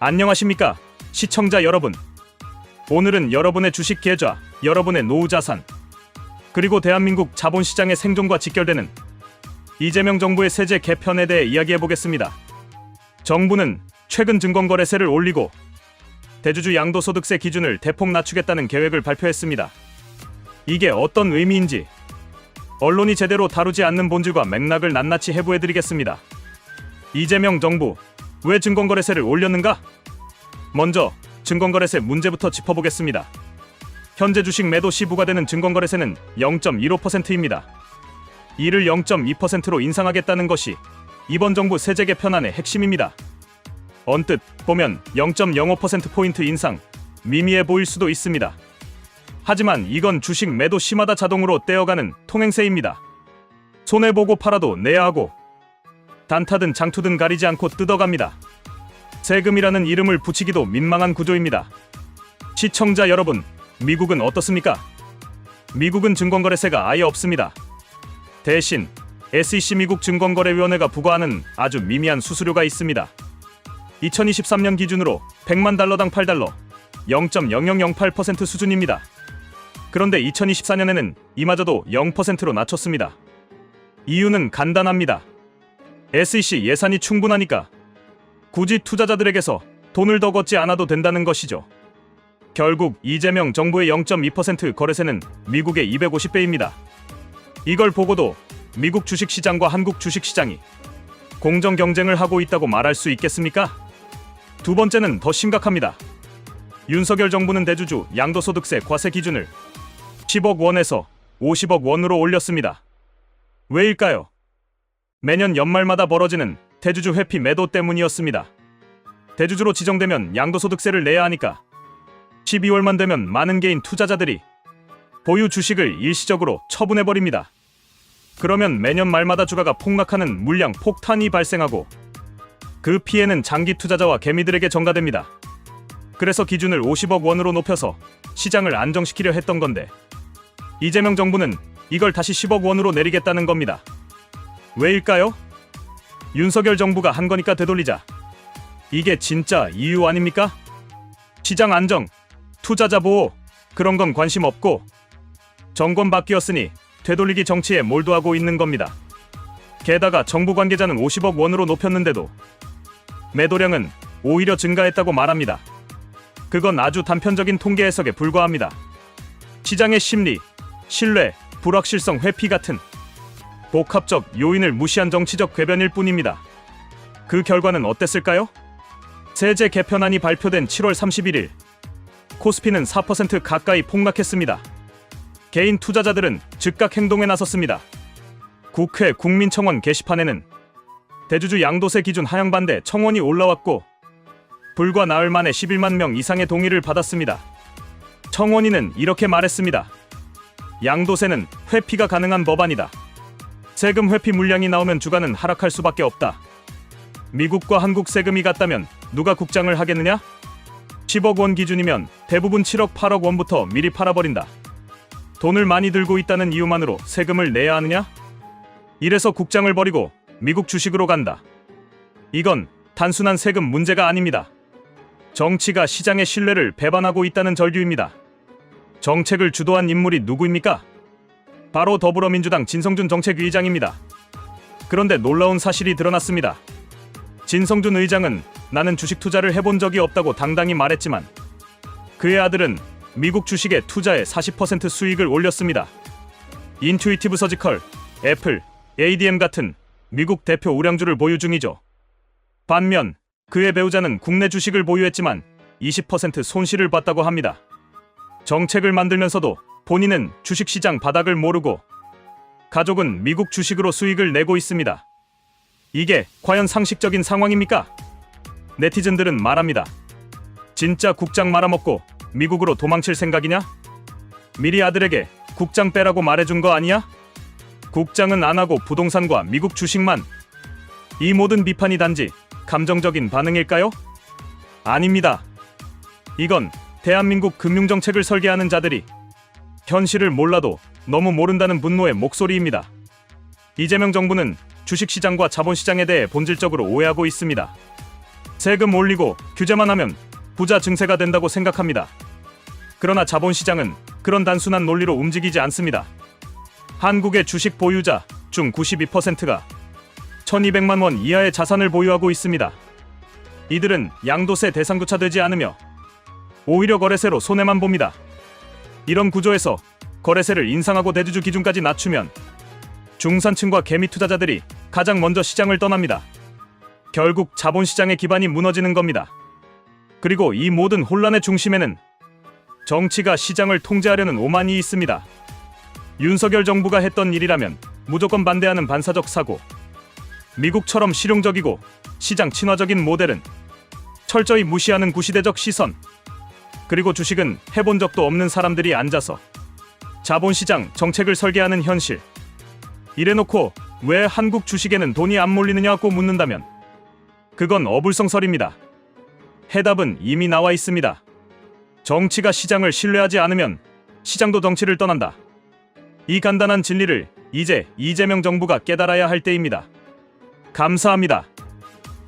안녕하십니까 시청자 여러분. 오늘은 여러분의 주식 계좌, 여러분의 노후 자산, 그리고 대한민국 자본시장의 생존과 직결되는 이재명 정부의 세제 개편에 대해 이야기해 보겠습니다. 정부는 최근 증권거래세를 올리고 대주주 양도소득세 기준을 대폭 낮추겠다는 계획을 발표했습니다. 이게 어떤 의미인지 언론이 제대로 다루지 않는 본질과 맥락을 낱낱이 해부해 드리겠습니다. 이재명 정부 왜 증권거래세를 올렸는가? 먼저 증권거래세 문제부터 짚어보겠습니다. 현재 주식 매도 시 부과되는 증권거래세는 0.15%입니다. 이를 0.2%로 인상하겠다는 것이 이번 정부 세제 개편안의 핵심입니다. 언뜻 보면 0.05%포인트 인상, 미미해 보일 수도 있습니다. 하지만 이건 주식 매도 시마다 자동으로 떼어가는 통행세입니다. 손해보고 팔아도 내야 하고 단타든 장투든 가리지 않고 뜯어갑니다. 세금이라는 이름을 붙이기도 민망한 구조입니다. 시청자 여러분, 미국은 어떻습니까? 미국은 증권거래세가 아예 없습니다. 대신 SEC 미국 증권거래위원회가 부과하는 아주 미미한 수수료가 있습니다. 2023년 기준으로 100만 달러당 8달러, 0.0008% 수준입니다. 그런데 2024년에는 이마저도 0%로 낮췄습니다. 이유는 간단합니다. SEC 예산이 충분하니까 굳이 투자자들에게서 돈을 더 걷지 않아도 된다는 것이죠. 결국 이재명 정부의 0.2% 거래세는 미국의 250배입니다. 이걸 보고도 미국 주식시장과 한국 주식시장이 공정 경쟁을 하고 있다고 말할 수 있겠습니까? 두 번째는 더 심각합니다. 윤석열 정부는 대주주 양도소득세 과세 기준을 10억 원에서 50억 원으로 올렸습니다. 왜일까요? 매년 연말마다 벌어지는 대주주 회피 매도 때문이었습니다. 대주주로 지정되면 양도소득세를 내야 하니까 12월만 되면 많은 개인 투자자들이 보유 주식을 일시적으로 처분해버립니다. 그러면 매년 말마다 주가가 폭락하는 물량 폭탄이 발생하고 그 피해는 장기 투자자와 개미들에게 전가됩니다. 그래서 기준을 50억 원으로 높여서 시장을 안정시키려 했던 건데 이재명 정부는 이걸 다시 10억 원으로 내리겠다는 겁니다. 왜일까요? 윤석열 정부가 한 거니까 되돌리자. 이게 진짜 이유 아닙니까? 시장 안정, 투자자 보호, 그런 건 관심 없고 정권 바뀌었으니 되돌리기 정치에 몰두하고 있는 겁니다. 게다가 정부 관계자는 50억 원으로 높였는데도 매도량은 오히려 증가했다고 말합니다. 그건 아주 단편적인 통계 해석에 불과합니다. 시장의 심리, 신뢰, 불확실성 회피 같은 복합적 요인을 무시한 정치적 궤변일 뿐입니다. 그 결과는 어땠을까요? 세제 개편안이 발표된 7월 31일 코스피는 4% 가까이 폭락했습니다. 개인 투자자들은 즉각 행동에 나섰습니다. 국회 국민청원 게시판에는 대주주 양도세 기준 하향 반대 청원이 올라왔고 불과 나흘 만에 11만 명 이상의 동의를 받았습니다. 청원인은 이렇게 말했습니다. 양도세는 회피가 가능한 법안이다. 세금 회피 물량이 나오면 주가는 하락할 수밖에 없다. 미국과 한국 세금이 같다면 누가 국장을 하겠느냐? 10억 원 기준이면 대부분 7억 8억 원부터 미리 팔아버린다. 돈을 많이 들고 있다는 이유만으로 세금을 내야 하느냐? 이래서 국장을 버리고 미국 주식으로 간다. 이건 단순한 세금 문제가 아닙니다. 정치가 시장의 신뢰를 배반하고 있다는 절규입니다. 정책을 주도한 인물이 누구입니까? 바로 더불어민주당 진성준 정책위의장입니다. 그런데 놀라운 사실이 드러났습니다. 진성준 의장은 나는 주식 투자를 해본 적이 없다고 당당히 말했지만 그의 아들은 미국 주식에 투자해 40% 수익을 올렸습니다. 인투이티브 서지컬, 애플, ADM 같은 미국 대표 우량주를 보유 중이죠. 반면 그의 배우자는 국내 주식을 보유했지만 20% 손실을 봤다고 합니다. 정책을 만들면서도 본인은 주식시장 바닥을 모르고 가족은 미국 주식으로 수익을 내고 있습니다. 이게 과연 상식적인 상황입니까? 네티즌들은 말합니다. 진짜 국장 말아먹고 미국으로 도망칠 생각이냐? 미리 아들에게 국장 빼라고 말해준 거 아니야? 국장은 안 하고 부동산과 미국 주식만. 이 모든 비판이 단지 감정적인 반응일까요? 아닙니다. 이건 대한민국 금융정책을 설계하는 자들이 현실을 몰라도 너무 모른다는 분노의 목소리입니다. 이재명 정부는 주식시장과 자본시장에 대해 본질적으로 오해하고 있습니다. 세금 올리고 규제만 하면 부자 증세가 된다고 생각합니다. 그러나 자본시장은 그런 단순한 논리로 움직이지 않습니다. 한국의 주식 보유자 중 92%가 1200만 원 이하의 자산을 보유하고 있습니다. 이들은 양도세 대상조차 되지 않으며 오히려 거래세로 손해만 봅니다. 이런 구조에서 거래세를 인상하고 대주주 기준까지 낮추면 중산층과 개미 투자자들이 가장 먼저 시장을 떠납니다. 결국 자본시장의 기반이 무너지는 겁니다. 그리고 이 모든 혼란의 중심에는 정치가 시장을 통제하려는 오만이 있습니다. 윤석열 정부가 했던 일이라면 무조건 반대하는 반사적 사고. 미국처럼 실용적이고 시장 친화적인 모델은 철저히 무시하는 구시대적 시선. 그리고 주식은 해본 적도 없는 사람들이 앉아서 자본시장 정책을 설계하는 현실. 이래놓고 왜 한국 주식에는 돈이 안 몰리느냐고 묻는다면 그건 어불성설입니다. 해답은 이미 나와 있습니다. 정치가 시장을 신뢰하지 않으면 시장도 정치를 떠난다. 이 간단한 진리를 이제 이재명 정부가 깨달아야 할 때입니다. 감사합니다.